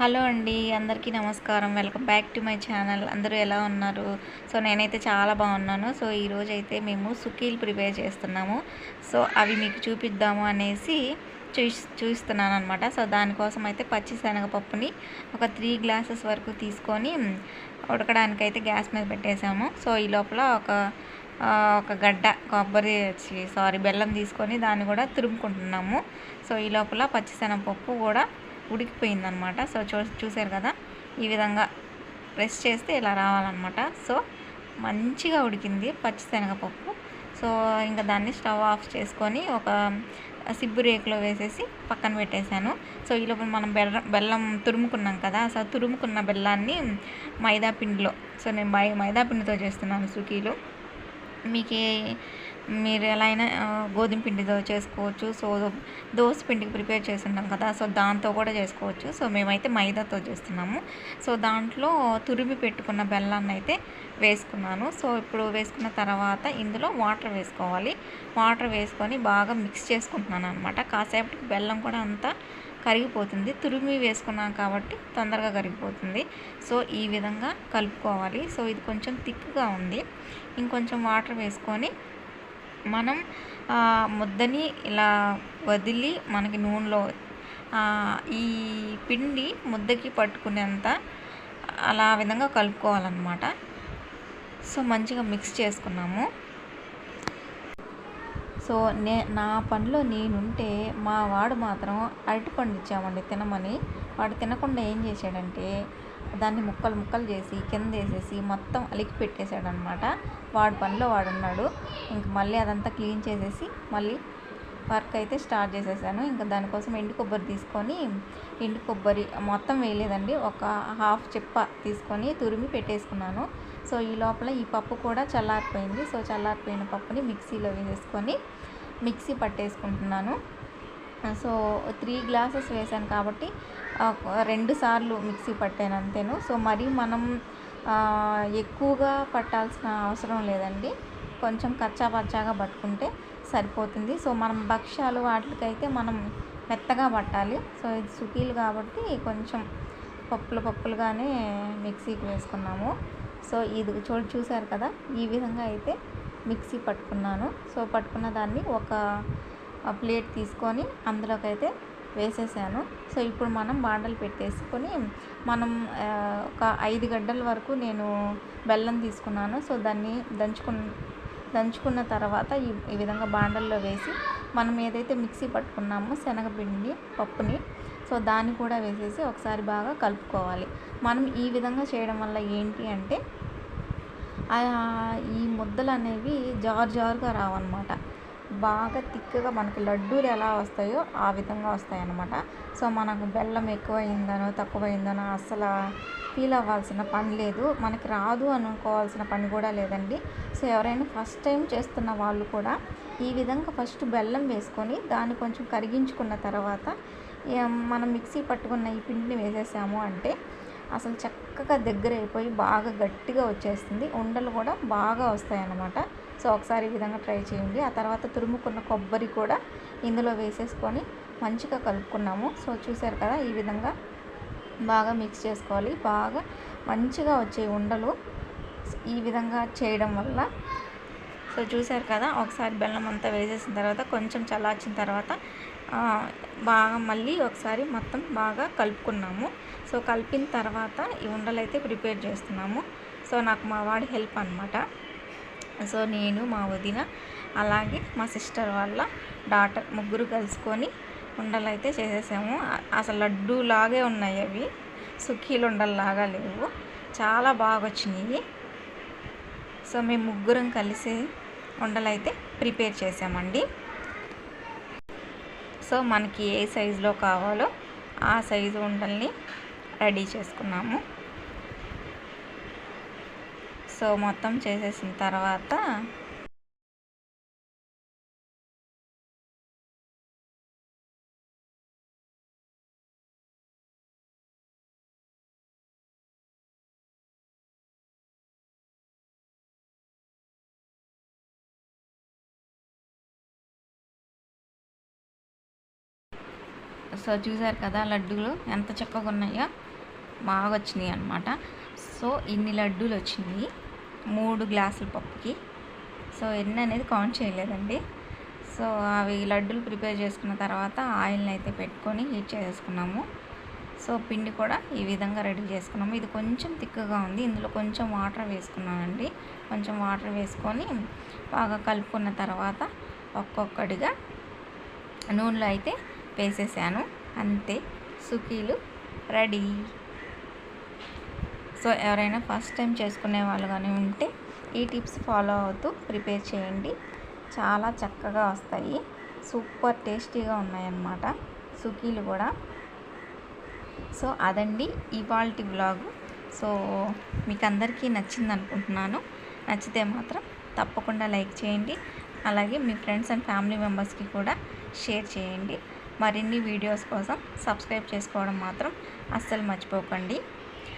Hello అండి అందరికీ నమస్కారం. Welcome back to my channel. అందరూ ఎలా ఉన్నారు? సో నేనైతే చాలా బాగున్నాను. సో ఈరోజు అయితే మేము సుకీలు ప్రిపేర్ చేస్తున్నాము. సో అవి మీకు చూపిద్దాము అనేసి చూ చూస్తున్నాను అనమాట సో దానికోసం అయితే పచ్చి శనగపప్పుని ఒక త్రీ గ్లాసెస్ వరకు తీసుకొని ఉడకడానికైతే గ్యాస్ మీద పెట్టేసాము సో ఈ లోపల ఒక ఒక గడ్డ కొబ్బరి సారీ బెల్లం తీసుకొని దాన్ని కూడా తురుముకుంటున్నాము. సో ఈ లోపల పచ్చిశనగపప్పు కూడా ఉడికిపోయిందనమాట. సో చూ చూసారు కదా? ఈ విధంగా ప్రెస్ చేస్తే ఇలా రావాలన్నమాట సో మంచిగా ఉడికింది పచ్చిశనగపప్పు. సో ఇంకా దాన్ని స్టవ్ ఆఫ్ చేసుకొని ఒక సిబ్బు రేకులో వేసేసి పక్కన పెట్టేశాను. సో ఈ లోపల మనం బెల్లం బెల్లం తురుముకున్నాం కదా? సో తురుముకున్న బెల్లాన్ని మైదా పిండిలో సో నేను మై మైదా పిండితో చేస్తున్నాను సుఖీలు మీకు మీరు ఎలా అయినా గోధుమ పిండితో చేసుకోవచ్చు. సో దోశ పిండికి ప్రిపేర్ చేస్తున్నాం కదా సో దాంతో కూడా చేసుకోవచ్చు. సో మేమైతే మైదాతో చేస్తున్నాము. సో దాంట్లో తురిమి పెట్టుకున్న బెల్లాన్ని అయితే వేసుకున్నాను. సో ఇప్పుడు వేసుకున్న తర్వాత ఇందులో వాటర్ వేసుకోవాలి. వాటర్ వేసుకొని బాగా మిక్స్ చేసుకుంటున్నాను అనమాట కాసేపటికి బెల్లం కూడా అంతా కరిగిపోతుంది. తురిమి వేసుకున్నాం కాబట్టి తొందరగా కరిగిపోతుంది. సో ఈ విధంగా కలుపుకోవాలి. సో ఇది కొంచెం థిక్గా ఉంది. ఇంకొంచెం వాటర్ వేసుకొని మనం ముద్దని ఇలా వదిలి మనకి నూనెలో ఈ పిండి ముద్దకి పట్టుకునేంత అలా విధంగా కలుపుకోవాలన్నమాట. సో మంచిగా మిక్స్ చేసుకున్నాము. సో నే నా పనిలో నేనుంటే మా వాడు మాత్రం అరటిపండు ఇచ్చామండి తినమని. వాడు తినకుండా ఏం చేశాడంటే దాన్ని ముక్కలు ముక్కలు చేసి కింద వేసేసి మొత్తం అలికి పెట్టేశాడనమాట. వాడి పనిలో వాడు ఉన్నాడు. ఇంక మళ్ళీ అదంతా క్లీన్ చేసేసి మళ్ళీ వర్క్ అయితే స్టార్ట్ చేసేసాను. ఇంకా దానికోసం ఎండు కొబ్బరి తీసుకొని ఎండు కొబ్బరి మొత్తం వేయలేదండి. ఒక హాఫ్ చిప్ప తీసుకొని తురిమి పెట్టేసుకున్నాను. సో ఈ లోపల ఈ పప్పు కూడా చల్లారిపోయింది. సో చల్లారిపోయిన పప్పుని మిక్సీలో వేసేసుకొని మిక్సీ పట్టేసుకుంటున్నాను. సో త్రీ గ్లాసెస్ వేసాను కాబట్టి uh, రెండు సార్లు మిక్సీ పట్టాను అంతేను. సో మరీ మనం uh, ఎక్కువగా పట్టాల్సిన అవసరం లేదండి. కొంచెం కచ్చా పచ్చాగా పట్టుకుంటే సరిపోతుంది. సో మనం భక్ష్యాలు వాటికైతే మనం మెత్తగా పట్టాలి. సో ఇది సుకీలు కాబట్టి కొంచెం పప్పులు పప్పులుగానే మిక్సీకి వేసుకున్నాము. సో ఇది చూడు చూసారు కదా ఈ విధంగా అయితే మిక్సీ పట్టుకున్నాను. సో పట్టుకున్న దాన్ని ఒక ప్లేట్ తీసుకొని అందులోకైతే వేసేసాను. సో ఇప్పుడు మనం బాండలు పెట్టేసుకొని మనం ఒక ఐదు గడ్డల వరకు నేను బెల్లం తీసుకున్నాను. సో దాన్ని దంచుకున్న దంచుకున్న తర్వాత ఈ ఈ విధంగా బాండల్లో వేసి మనం ఏదైతే మిక్సీ పట్టుకున్నామో శనగపిండి పప్పుని సో దాన్ని కూడా వేసేసి ఒకసారి బాగా కలుపుకోవాలి. మనం ఈ విధంగా చేయడం వల్ల ఏంటి అంటే ఈ ముద్దలు అనేవి జారు జారుగా రావన్నమాట. బాగా తిక్కగా మనకి లడ్డూలు ఎలా వస్తాయో ఆ విధంగా వస్తాయన్నమాట. సో మనకు బెల్లం ఎక్కువైందనో తక్కువైందనో అసలు ఫీల్ అవ్వాల్సిన పని లేదు. మనకి రాదు అనుకోవాల్సిన పని కూడా లేదండి. సో ఎవరైనా ఫస్ట్ టైం చేస్తున్న వాళ్ళు కూడా ఈ విధంగా ఫస్ట్ బెల్లం వేసుకొని దాన్ని కొంచెం కరిగించుకున్న తర్వాత మనం మిక్సీ పట్టుకున్న ఈ పిండిని వేసేసాము అంటే అసలు చక్కగా దగ్గర అయిపోయి బాగా గట్టిగా వచ్చేస్తుంది. ఉండలు కూడా బాగా వస్తాయి అన్నమాట సో ఒకసారి ఈ విధంగా ట్రై చేయండి. ఆ తర్వాత తురుముకున్న కొబ్బరి కూడా ఇందులో వేసేసుకొని మంచిగా కలుపుకున్నాము. సో చూసారు కదా ఈ విధంగా బాగా మిక్స్ చేసుకోవాలి. బాగా మంచిగా వచ్చే ఉండలు ఈ విధంగా చేయడం వల్ల. సో చూసారు కదా ఒకసారి బెల్లం అంతా వేసేసిన తర్వాత కొంచెం చల్లార్చిన తర్వాత బాగా మళ్ళీ ఒకసారి మొత్తం బాగా కలుపుకున్నాము. సో కలిపిన తర్వాత ఈ ఉండలు అయితే ప్రిపేర్ చేస్తున్నాము. సో నాకు మా వాడి హెల్ప్ అనమాట సో నేను మా వదిన అలాగే మా సిస్టర్ వాళ్ళ డాటర్ ముగ్గురు కలుసుకొని ఉండలు అయితే చేసేసాము అసలు లడ్డు లాగే ఉన్నాయి అవి. సుఖీలు ఉండల్లాగా లేవు. చాలా బాగా వచ్చినాయి సో మేము ముగ్గురం కలిసి ఉండలు అయితే ప్రిపేర్ చేసామండి. సో మనకి ఏ సైజులో కావాలో ఆ సైజు ఉండల్ని రెడీ చేసుకున్నాము. సో మొత్తం చేసేసిన తర్వాత సో చూసారు కదా లడ్డూలు ఎంత చక్కగా ఉన్నాయో బాగా వచ్చినాయి అనమాట సో ఇన్ని లడ్డూలు వచ్చినాయి. మూడు గ్లాసుల పప్పుకి. సో ఎన్ని అనేది కౌంట్ చేయలేదండి. సో అవి లడ్డూలు ప్రిపేర్ చేసుకున్న తర్వాత ఆయిల్ని అయితే పెట్టుకొని హీట్ చేసుకున్నాము సో పిండి కూడా ఈ విధంగా రెడీ చేసుకున్నాము. ఇది కొంచెం తిక్కగా ఉంది. ఇందులో కొంచెం వాటర్ వేసుకున్నానండి. కొంచెం వాటర్ వేసుకొని బాగా కలుపుకున్న తర్వాత ఒక్కొక్కటిగా నూనెలో అయితే వేసేసాను. అంతే. సుకీలు రెడీ. సో ఎవరైనా ఫస్ట్ టైం చేసుకునే వాళ్ళు కానీ ఉంటే ఈ టిప్స్ ఫాలో అవుతూ ప్రిపేర్ చేయండి. చాలా చక్కగా వస్తాయి. సూపర్ టేస్టీగా ఉన్నాయన్నమాట. సుకీలు కూడా. సో అదండి ఇవాల్టి బ్లాగు. సో మీకు అందరికీ నచ్చింది అనుకుంటున్నాను. నచ్చితే మాత్రం తప్పకుండా లైక్ చేయండి. అలాగే మీ ఫ్రెండ్స్ అండ్ ఫ్యామిలీ మెంబర్స్కి కూడా షేర్ చేయండి. మరిన్ని వీడియోస్ కోసం సబ్స్క్రైబ్ చేసుకోవడం మాత్రం అస్సలు మర్చిపోకండి.